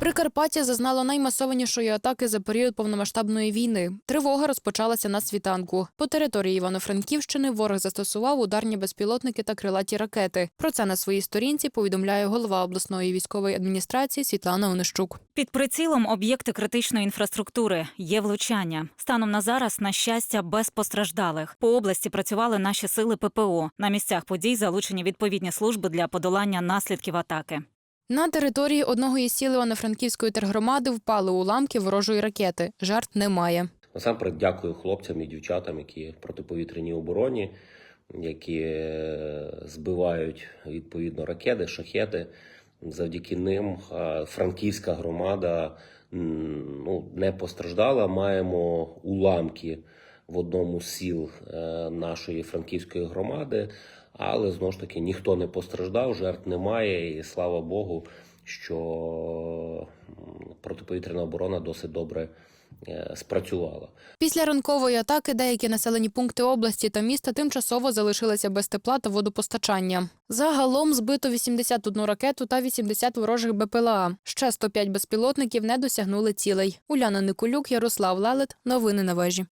Прикарпаття зазнало наймасованішої атаки за період повномасштабної війни. Тривога розпочалася на світанку. По території Івано-Франківщини ворог застосував ударні безпілотники та крилаті ракети. Про це на своїй сторінці повідомляє голова обласної військової адміністрації Світлана Онищук. Під прицілом об'єкти критичної інфраструктури є влучання. Станом на зараз, на щастя, без постраждалих. По області працювали наші сили ППО. На місцях подій залучені відповідні служби для подолання наслідків атаки. На території одного із сіл Івано-Франківської тергромади впали уламки ворожої ракети. Жертв немає. Насамперед дякую хлопцям і дівчатам, які в протиповітряній обороні, які е, збивають відповідно ракети, шахеди. Завдяки ним е, франківська громада ну, не постраждала. Маємо уламки в одному з сіл е, нашої франківської громади, але знову ж таки ніхто не постраждав, жертв немає, і слава Богу, що протиповітряна оборона досить добре е, спрацювала. Після ранкової атаки деякі населені пункти області та міста тимчасово залишилися без тепла та водопостачання. Загалом збито 81 ракету та 80 ворожих БПЛА. Ще 105 безпілотників не досягнули цілей. Уляна Никулюк, Ярослав Лелет. Новини на вежі.